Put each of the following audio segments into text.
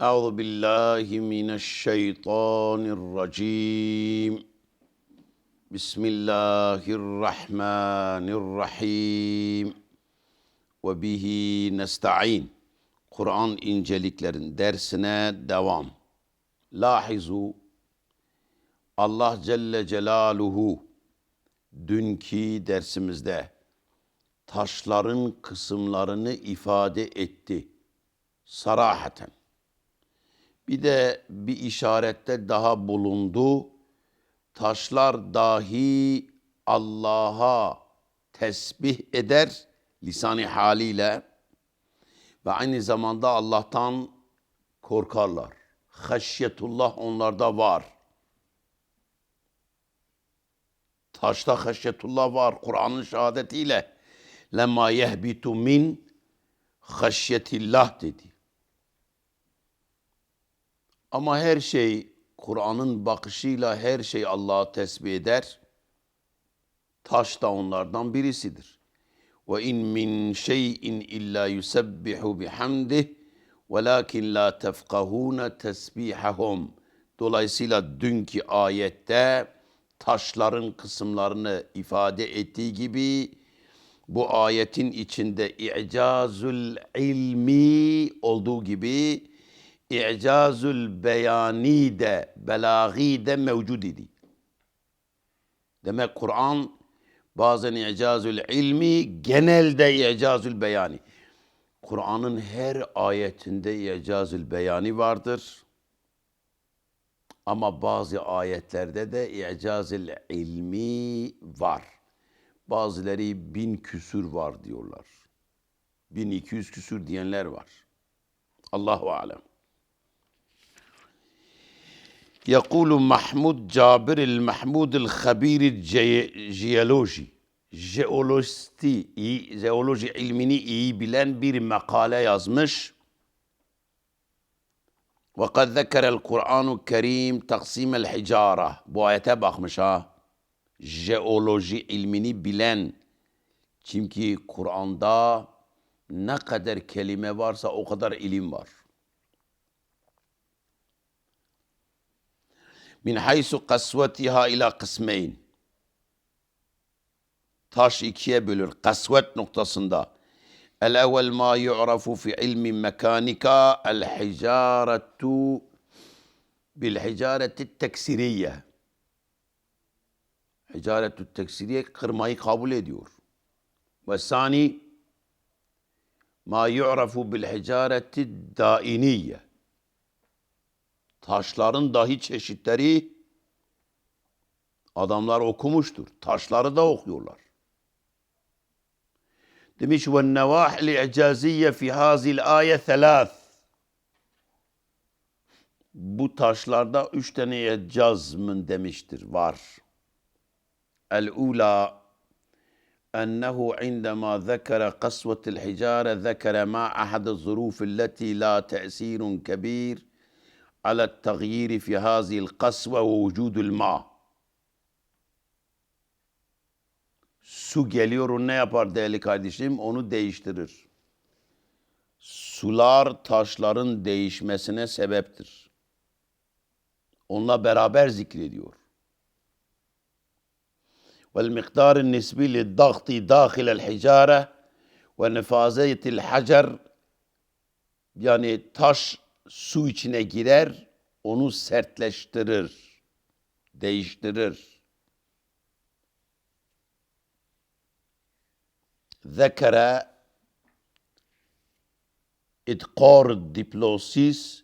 أعوذ بالله من الشيطان الرجيم بسم الله الرحمن الرحيم وبه نستعين Kur'an inceliklerin dersine devam. Lahizu Allah Celle Celaluhu dünkü dersimizde taşların kısımlarını ifade etti. Sarahaten. bir de bir işarette daha bulundu. Taşlar dahi Allah'a tesbih eder lisani haliyle ve aynı zamanda Allah'tan korkarlar. Haşyetullah onlarda var. Taşta haşyetullah var Kur'an'ın şehadetiyle. Lemma yehbitu min haşyetillah dedi. Ama her şey Kur'an'ın bakışıyla her şey Allah'a tesbih eder. Taş da onlardan birisidir. Ve in min şeyin illa yusebbihu bihamdih velakin la tefkahuna tesbihahum. Dolayısıyla dünkü ayette taşların kısımlarını ifade ettiği gibi bu ayetin içinde i'cazül ilmi olduğu gibi i'cazül beyani de belagi de mevcud idi. Demek Kur'an bazen i'cazül ilmi genelde i'cazül beyani. Kur'an'ın her ayetinde i'cazül beyani vardır. Ama bazı ayetlerde de i'cazül ilmi var. Bazıları bin küsür var diyorlar. Bin iki yüz küsür diyenler var. Allahu alem. يقول محمود جابر المحمود الخبير الجيولوجي jeolojisti, iyi, jeoloji ilmini iyi bilen bir makale yazmış. وَقَدْ ذَكَرَ الْقُرْآنُ الكَّرِيمِ تَقْسِيمَ الْحِجَارَةِ Bu ayete bakmış ha. Jeoloji ilmini bilen. Çünkü Kur'an'da ne kadar kelime varsa o kadar ilim var. من حيث قسوتها إلى قسمين. تاش إكيه بلور قسوت نقطة الأول ما يعرف في علم مكانك الحجارة بالحجارة التكسيرية. حجارة التكسيرية قرماي قابلة ديور. والثاني ما يعرف بالحجارة الدائنية. taşların dahi çeşitleri adamlar okumuştur. Taşları da okuyorlar. Demiş ve nevahil icaziye fi hazil aye thalath. Bu taşlarda üç tane icaz mı demiştir, var. El-ula أنه عندما ذكر قسوة الحجارة ذكر ما أحد الظروف التي لا تأثير كبير على التغيير في هذه القسوة ووجود الماء. Su geliyor ne yapar değerli kardeşim? Onu değiştirir. Sular taşların değişmesine sebeptir. Onunla beraber zikrediyor. والمقدار النسبي للضغط داخل الحجارة ونفاذية الحجر yani taş su içine girer, onu sertleştirir, değiştirir. Zekere idkar diplosis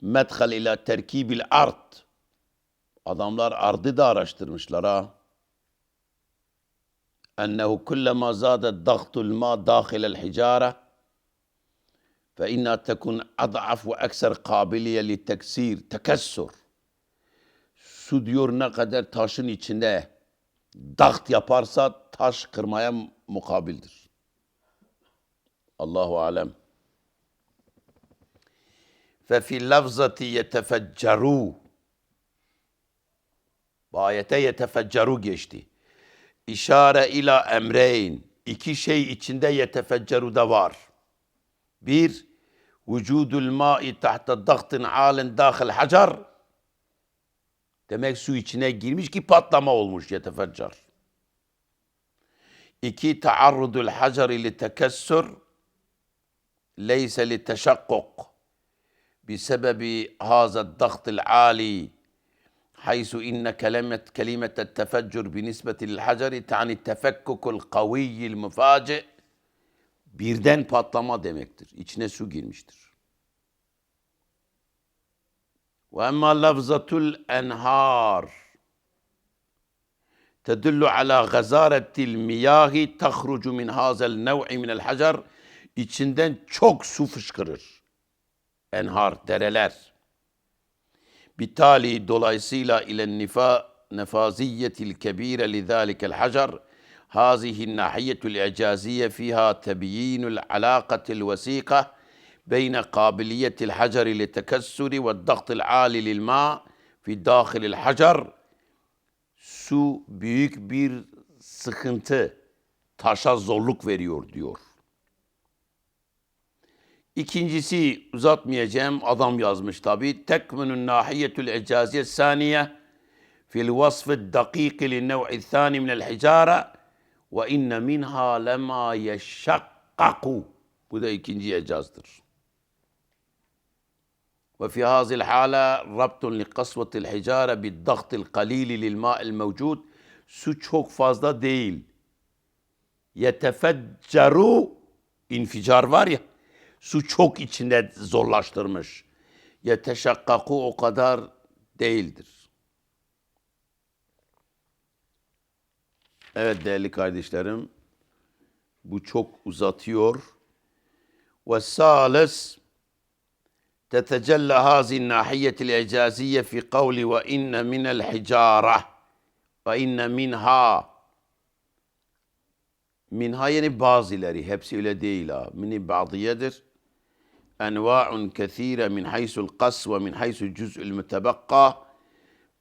medhal ila terkibil ard. Adamlar ardı da araştırmışlar ha. Ennehu kullama zâde dağtul ma dâhilel hicâre فإنها تكون أضعف وأكثر قابلية للتكسير تكسر su diyor ne kadar taşın içinde dakt yaparsa taş kırmaya mukabildir. Allahu alem. Fe fi lafzati yetefecceru. Bu ayete yetefecceru geçti. İşare ila emreyn. İki şey içinde yetefecceru da var. Bir, vücudul ma'i tahta dagtin alen dahil hacar. Demek su içine girmiş ki patlama olmuş yetefeccar. İki taarrudul hacar ili tekessür leyse li teşakkuk بسبب هذا الضغط العالي حيث إن كلمة كلمة التفجر بالنسبة للحجر تعني التفكك القوي المفاجئ birden patlama demektir. İçine su girmiştir. Ve emma lafzatul enhar tedullu ala gazaretil miyahi tahrucu min hazel nev'i minel hacer içinden çok su fışkırır. Enhar, dereler. Bitali dolayısıyla ile nifa nefaziyetil kebire lidalikel hacer هذه الناحية الإعجازية فيها تبيين العلاقة الوثيقة بين قابلية الحجر للتكسر والضغط العالي للماء في داخل الحجر su büyük bir sıkıntı, taşa zorluk veriyor diyor. İkincisi uzatmayacağım adam yazmış tabi. Tekmenun nahiyetül icaziye saniye fil vasfı dakiki li nev'i thani minel hicara ve inne minha lema yeşakkaku. Bu da ikinci icazdır. وفي هذه الحالة ربط لقسوة الحجارة بالضغط القليل للماء الموجود su çok fazla değil. Yetefeccaru inficar var ya su çok içinde zorlaştırmış. Yeteşakkaku o kadar değildir. Evet değerli kardeşlerim, bu çok uzatıyor. Ve sales tetecella hazin nahiyetil ecaziye fi kavli ve inne minel hicara ve inne minha minha yani bazıları hepsi öyle değil ha. Mini badiyedir. Enva'un kethire min haysul kas ve min haysul cüz'ül mütebakka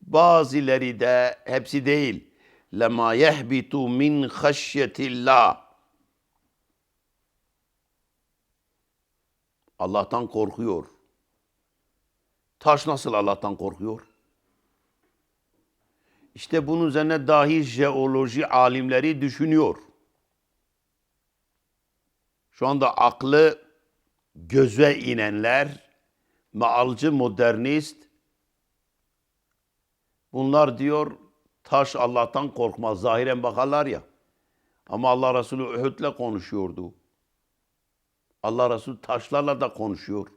bazıları da hepsi değil Lema yehbitu min haşyetillah. Allah'tan korkuyor. Taş nasıl Allah'tan korkuyor? İşte bunun üzerine dahi jeoloji alimleri düşünüyor. Şu anda aklı göze inenler, maalcı modernist, bunlar diyor taş Allah'tan korkmaz. Zahiren bakarlar ya. Ama Allah Resulü Uhud'le konuşuyordu. Allah Resulü taşlarla da konuşuyor.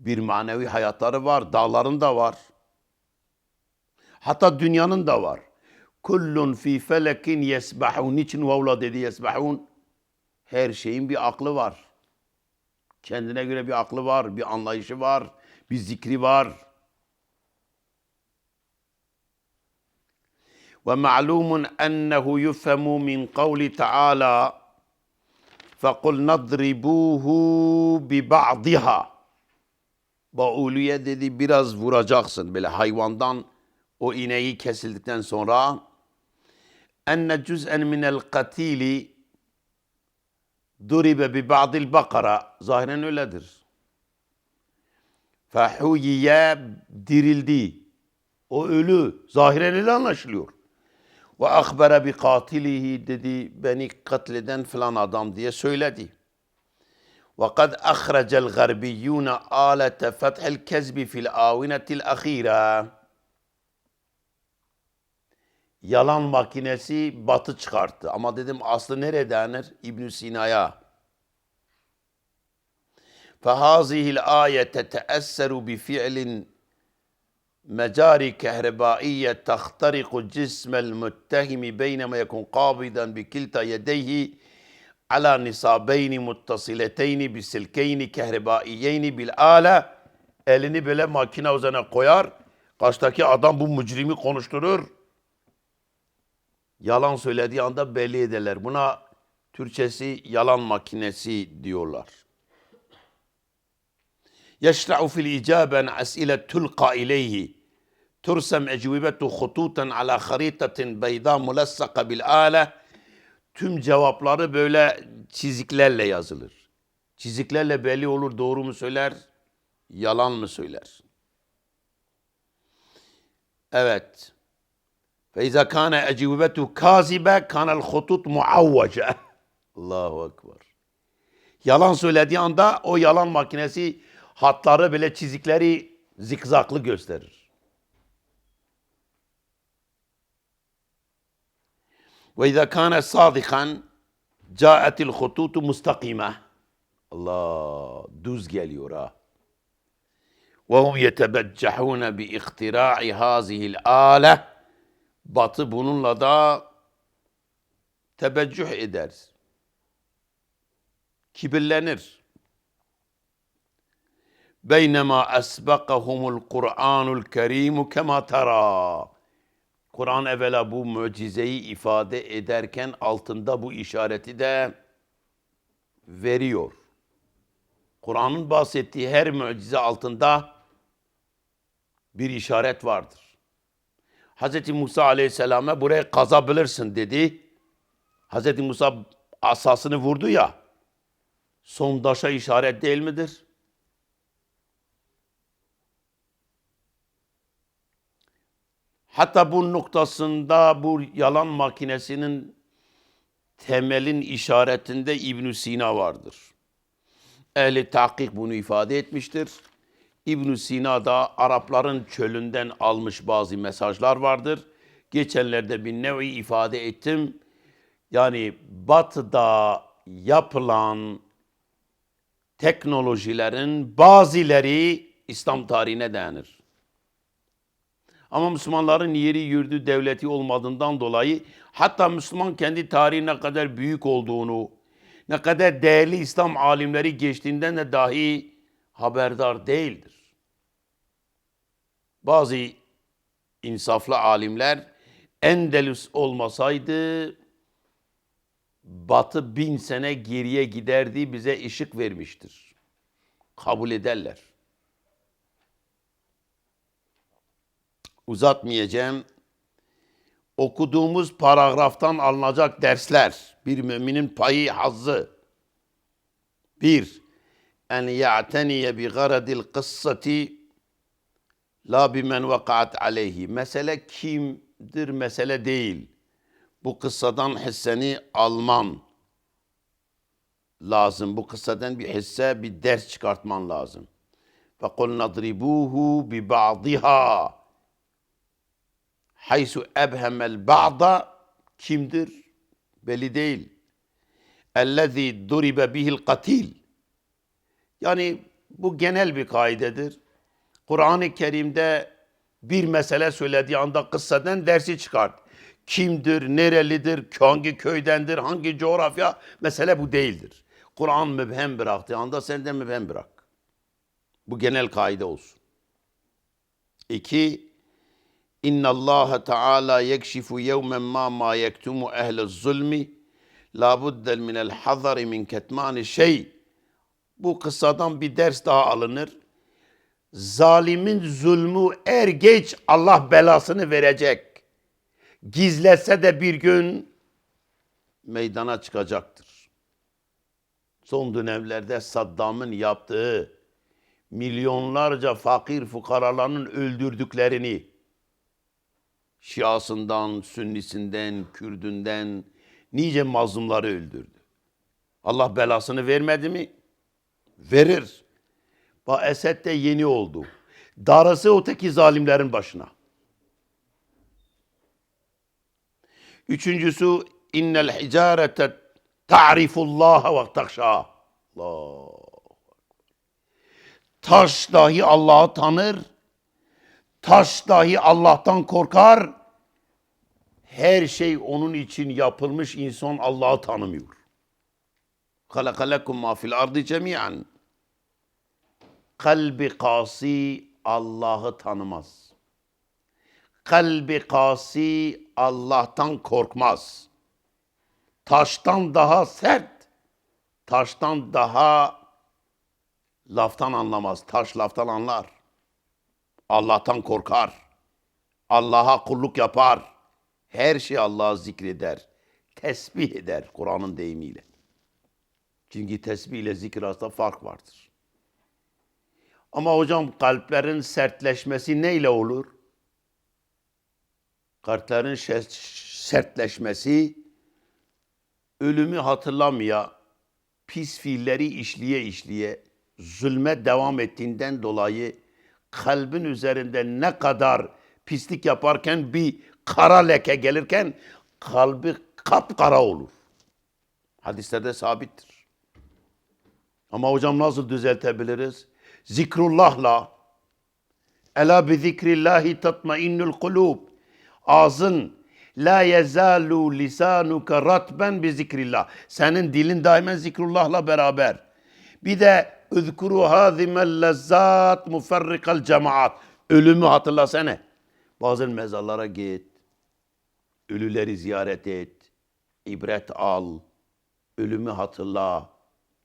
Bir manevi hayatları var. Dağların da var. Hatta dünyanın da var. Kullun fi felekin yesbahun. Niçin vavla dedi yesbahun? Her şeyin bir aklı var. Kendine göre bir aklı var, bir anlayışı var, bir zikri var. Ve ma'lumun ennehu yufhemu min kavli Teala فَقُلْ نَضْرِبُوهُ بِبَعْضِهَا Bauluye dedi biraz vuracaksın böyle hayvandan o ineği kesildikten sonra enne cüz'en minel katili duribe bi ba'dil bakara zahiren öyledir. Fehuyiye dirildi. O ölü. Zahiren öyle anlaşılıyor. Ve akbere bi katilihi dedi beni katleden filan adam diye söyledi. وقد أخرج الغربيون آلة فتح الكذب في الآونة الأخيرة Yalan makinesi batı çıkarttı. Ama dedim aslı nereye denir? ibn Sina'ya. فهذه الآية تتأثر بفعل مجاري كهربائية تخترق جسم المتهم بينما يكون قابضا بكلتا يديه على نصابين متصلتين بسلكين كهربائيين بالآلة elini böyle makine üzerine koyar. Karşıdaki adam bu mücrimi konuşturur. Yalan söylediği anda belli ederler. Buna Türkçesi yalan makinesi diyorlar. يشرع في الإجابة عن أسئلة تلقى إليه ترسم أجوبته خطوطا على خريطة بيضاء ملصقة بالآلة tüm cevapları böyle çiziklerle yazılır. Çiziklerle belli olur doğru mu söyler, yalan mı söyler? Evet. فإذا كان أجوبته كاذبة كان الخطوط معوجة. Allahu Ekber. Yalan söylediği anda o yalan makinesi hatları böyle çizikleri zikzaklı gösterir. وإذا كان صادقا جاءت الخطوط مستقيمة. الله دوز قال جاليورا وهم يتبجحون باختراع هذه الآلة. بطبون لدى تبجح إدارس. كبلنر بينما أسبقهم القرآن الكريم كما ترى. Kur'an evvela bu mucizeyi ifade ederken altında bu işareti de veriyor. Kur'an'ın bahsettiği her mucize altında bir işaret vardır. Hz. Musa aleyhisselama buraya kazabilirsin dedi. Hz. Musa asasını vurdu ya. Sondaşa işaret değil midir? Hatta bu noktasında bu yalan makinesinin temelin işaretinde İbn Sina vardır. Ehli tahkik bunu ifade etmiştir. İbn Sina da Arapların çölünden almış bazı mesajlar vardır. Geçenlerde bir nevi ifade ettim. Yani batıda yapılan teknolojilerin bazıları İslam tarihine dayanır. Ama Müslümanların yeri yurdu devleti olmadığından dolayı hatta Müslüman kendi tarihi ne kadar büyük olduğunu, ne kadar değerli İslam alimleri geçtiğinden de dahi haberdar değildir. Bazı insaflı alimler Endelus olmasaydı Batı bin sene geriye giderdi bize ışık vermiştir. Kabul ederler. uzatmayacağım. Okuduğumuz paragraftan alınacak dersler. Bir müminin payı, hazzı. Bir, en ya'teniye bi garadil kıssati la bimen vekaat aleyhi. Mesele kimdir mesele değil. Bu kıssadan hisseni alman lazım. Bu kıssadan bir hisse, bir ders çıkartman lazım. Ve kul nadribuhu bi ba'diha. Haysu ebhemel ba'da kimdir? Belli değil. Ellezî duribe bihil katil. Yani bu genel bir kaidedir. Kur'an-ı Kerim'de bir mesele söylediği anda kıssadan dersi çıkart. Kimdir, nerelidir, hangi köydendir, hangi coğrafya mesele bu değildir. Kur'an mübhem bıraktığı anda sen de mübhem bırak. Bu genel kaide olsun. İki, İnna Allah Teala yekşifu yevmen ma ma yektumu ehle zulmi la buddel minel hazari min ketmani şey. Bu kıssadan bir ders daha alınır zalimin zulmü er geç Allah belasını verecek. Gizlese de bir gün meydana çıkacaktır. Son dönemlerde Saddam'ın yaptığı milyonlarca fakir fukaraların öldürdüklerini Şiasından, Sünnisinden, Kürdünden nice mazlumları öldürdü. Allah belasını vermedi mi? Verir. Bak Esed de yeni oldu. Darısı öteki zalimlerin başına. Üçüncüsü innel hicarete ta'rifullah ve takşa. Allah. Taş dahi Allah'ı tanır. Taş dahi Allah'tan korkar. Her şey onun için yapılmış insan Allah'ı tanımıyor. Halakalekum ma fil ardı cemiyan kalbi kasi Allah'ı tanımaz. Kalbi kasi Allah'tan korkmaz. Taştan daha sert, taştan daha laftan anlamaz. Taş laftan anlar. Allah'tan korkar. Allah'a kulluk yapar. Her şey Allah'ı zikreder. Tesbih eder Kur'an'ın deyimiyle. Çünkü tesbih ile zikir arasında fark vardır. Ama hocam kalplerin sertleşmesi neyle olur? Kalplerin sertleşmesi ölümü hatırlamaya, pis fiilleri işliye işliye zulme devam ettiğinden dolayı kalbin üzerinde ne kadar pislik yaparken bir kara leke gelirken kalbi kapkara olur. Hadislerde sabittir. Ama hocam nasıl düzeltebiliriz? Zikrullahla Ela bi zikrillahi tatmainnul kulub. Ağzın la yezalu lisanuka ratben bi zikrillah. Senin dilin daima zikrullahla beraber. Bir de üzkuru hazimel lezzat muferrikal cemaat. Ölümü hatırlasana. Bazı mezarlara git. Ölüleri ziyaret et. ibret al. Ölümü hatırla.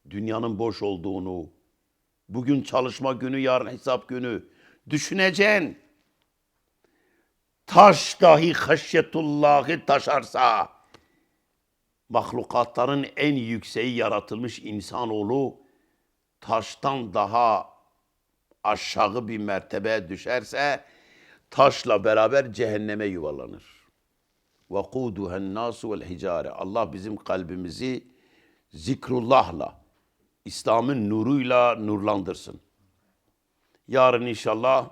Dünyanın boş olduğunu. Bugün çalışma günü, yarın hesap günü. Düşüneceksin. Taş dahi haşyetullahı taşarsa, mahlukatların en yükseği yaratılmış insanoğlu, taştan daha aşağı bir mertebeye düşerse, taşla beraber cehenneme yuvarlanır. وَقُودُهَا النَّاسُ وَالْحِجَارَ Allah bizim kalbimizi zikrullahla, İslam'ın nuruyla nurlandırsın. Yarın inşallah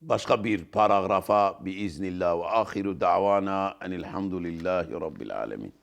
başka bir paragrafa biiznillah ve ahiru davana enilhamdülillahi rabbil alemin.